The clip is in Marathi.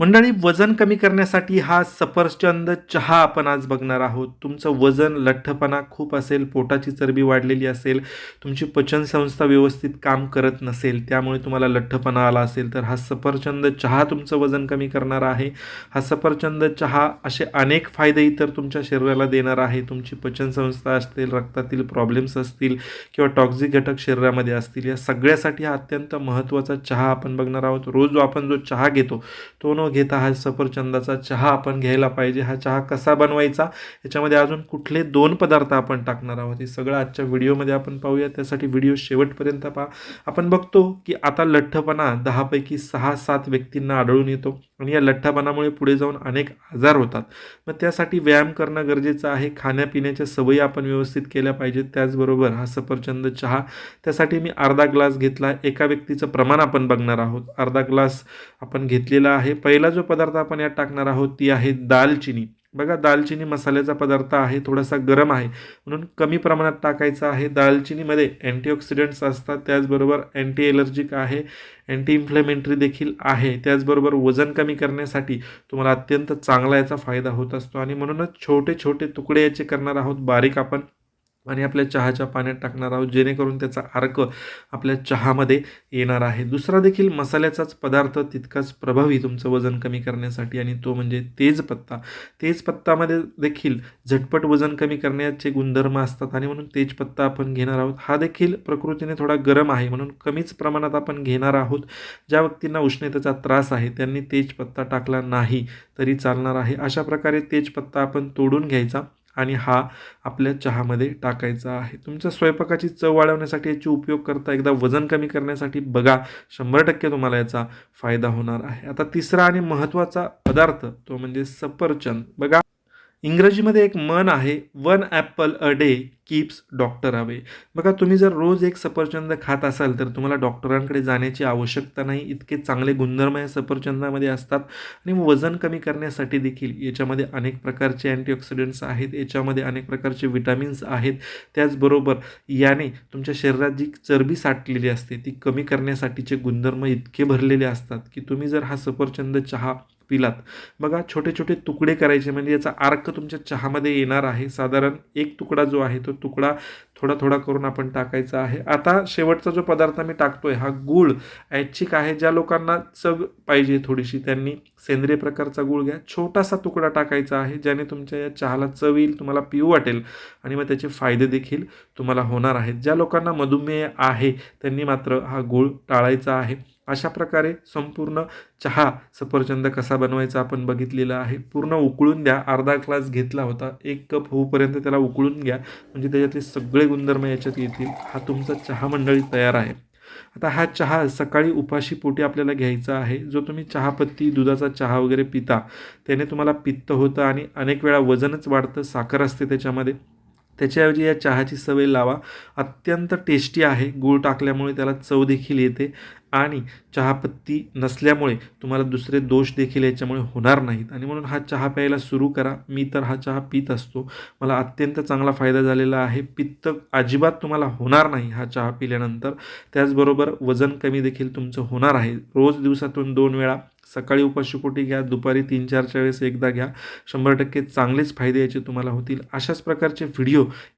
मंडळी वजन कमी करण्यासाठी हा सफरचंद चहा आपण आज बघणार आहोत. तुमचं वजन लठ्ठपणा खूप असेल पोटाची चरबी वाढलेली असेल तुमची पचनसंस्था व्यवस्थित काम करत नसेल त्यामुळे तुम्हाला लठ्ठपणा आला असेल तर हा सफरचंद चहा तुमचं वजन कमी करणार आहे. हा सफरचंद चहा असे अनेक फायदे इतर तुमच्या शरीराला देणार आहे. तुमची पचनसंस्था असतील रक्तातील प्रॉब्लेम्स असतील किंवा टॉक्झिक घटक शरीरामध्ये असतील या सगळ्यासाठी हा अत्यंत महत्त्वाचा चहा आपण बघणार आहोत. रोज जो आपण जो चहा घेतो तो न घेता हा सफरचंदाचा चहा आपण घ्यायला पाहिजे. हा चहा कसा बनवायचा? याच्यामध्ये अजून कुठले दोन पदार्थ आपण टाकणार आहोत. हे सगळं आजच्या व्हिडिओमध्ये आपण पाहूया त्यासाठी व्हिडिओ शेवटपर्यंत पहा. आपण बघतो की आता लठ्ठपणा दहापैकी सहा सात व्यक्तींना आढळून येतो. आणि या लठ्ठपणामुळे पुढे जाऊन अनेक आजार होतात. मग त्यासाठी व्यायाम करणं गरजेचं आहे. खाण्यापिण्याच्या सवयी आपण व्यवस्थित केल्या पाहिजेत. त्याचबरोबर हा सफरचंद चहा त्यासाठी मी अर्धा ग्लास घेतला. एका व्यक्तीचं प्रमाण आपण बघणार आहोत. अर्धा ग्लास आपण घेतलेला आहे. पहिला जो पदार्थ आपण यात टाकणार आहोत ती आहे दालचिनी. बघा दालचिनी मसाल्याचा पदार्थ आहे थोडासा गरम आहे. म्हणून कमी प्रमाणात टाकायचा आहे. दालचिनीमध्ये अँटीऑक्सिडंट्स असतात त्याचबरोबर अँटी एलर्जिक आहे अँटी इन्फ्लेमेंटरी देखील आहे. त्याचबरोबर वजन कमी करण्यासाठी तुम्हाला अत्यंत चांगला याचा फायदा होत असतो. आणि म्हणूनच छोटे छोटे तुकडे याचे करणार आहोत. बारीक आपण आणि आपल्या चहाच्या पाण्यात टाकणार आहोत जेणेकरून त्याचा अर्क आपल्या चहामध्ये येणार आहे. दुसरा देखील मसाल्याचाच पदार्थ तितकाच प्रभावी तुमचं वजन कमी करण्यासाठी आणि तो म्हणजे तेजपत्ता. तेजपत्तामध्ये देखील झटपट वजन कमी करण्याचे गुणधर्म असतात आणि म्हणून तेजपत्ता आपण घेणार आहोत. हा देखील प्रकृतीने थोडा गरम आहे म्हणून कमीच प्रमाणात आपण घेणार आहोत. ज्या व्यक्तींना उष्णतेचा त्रास आहे त्यांनी तेजपत्ता टाकला नाही तरी चालणार आहे. अशा प्रकारे तेजपत्ता आपण तोडून घ्यायचा. आणि हा आपल्या चहामध्ये टाकायचा आहे. तुमच्या स्वयंपाकाची चव वाढवण्यासाठी याची उपयोग करता एकदा वजन कमी करण्यासाठी बघा. शंभर टक्के तुम्हाला याचा फायदा होणार आहे. आता तिसरा आणि महत्त्वाचा पदार्थ तो म्हणजे सफरचंद. बघा. इंग्रजीमध्ये एक मन आहे one apple a day keeps doctor away. बघा तुम्ही जर रोज एक सफरचंद खात असाल तर तुम्हाला डॉक्टरांकडे जाण्याची आवश्यकता नाही. इतके चांगले गुणधर्म या सफरचंदामध्ये असतात आणि वजन कमी करण्यासाठी देखील याच्यामध्ये अनेक प्रकारचे अँटीऑक्सिडंट्स आहेत याच्यामध्ये अनेक प्रकारचे विटॅमिन्स आहेत. त्याचबरोबर याने तुमच्या शरीरात जी चरबी साठलेली असते ती कमी करण्यासाठीचे गुणधर्म इतके भरलेले असतात की तुम्ही जर हा सफरचंद चहा पिलात बघा छोटे छोटे तुकडे करायचे म्हणजे याचा अर्क तुमच्या चहामध्ये येणार आहे. साधारण एक तुकडा जो आहे तो तुकडा थोडा थोडा करून आपण टाकायचा आहे. आता शेवटचा जो पदार्थ मी टाकतोय हा गूळ. ऐच्छिक आहे ज्या लोकांना चव पाहिजे थोडीशी त्यांनी सेंद्रिय प्रकारचा गूळ घ्या. छोटासा तुकडा टाकायचा आहे ज्याने तुमच्या या चहाला चव येईल तुम्हाला पिऊ वाटेल आणि मग त्याचे फायदे देखील तुम्हाला होणार आहेत. ज्या लोकांना मधुमेह आहे त्यांनी मात्र हा गूळ टाळायचा आहे. अशा प्रकारे संपूर्ण चहा सफरचंद कसा बनवायचा आपण बघितलेला आहे. पूर्ण उकळून द्या. अर्धा ग्लास घेतला होता. एक कप होऊपर्यंत त्याला उकळून घ्या. म्हणजे त्याच्यातले सगळे गुणधर्म याच्यात येतील. हा तुमचा चहा मंडळी तयार आहे. आता हा चहा सकाळी उपाशी पोटी आपल्याला घ्यायचा आहे. जो तुम्ही चहापत्ती दुधाचा चहा वगैरे पिता त्याने तुम्हाला पित्त होतं आणि अनेक वेळा वजनच वाढतं. साखर असते त्याच्यामध्ये. त्याच्याऐवजी या चहाची सवय लावा. अत्यंत टेस्टी आहे. गूळ टाकल्यामुळे त्याला चव देखील येते आणि चहापत्ती नसल्यामुळे तुम्हाला दुसरे दोष देखील याच्यामुळे होणार नाहीत. आणि म्हणून हा चहा प्यायला सुरू करा. मी तर हा चहा पित असतो. मला अत्यंत चांगला फायदा झालेला आहे. पित्त अजिबात तुम्हाला होणार नाही हा चहा पिल्यानंतर. त्याचबरोबर वजन कमी देखील तुमचं होणार आहे. रोज दिवसातून दोन वेळा सकाळी उपाशीपोटी घ्या दुपारी तीन चारच्या वेळेस एकदा घ्या. शंभर टक्के चांगलेच फायदे याचे तुम्हाला होतील. अशाच प्रकारचे व्हिडिओ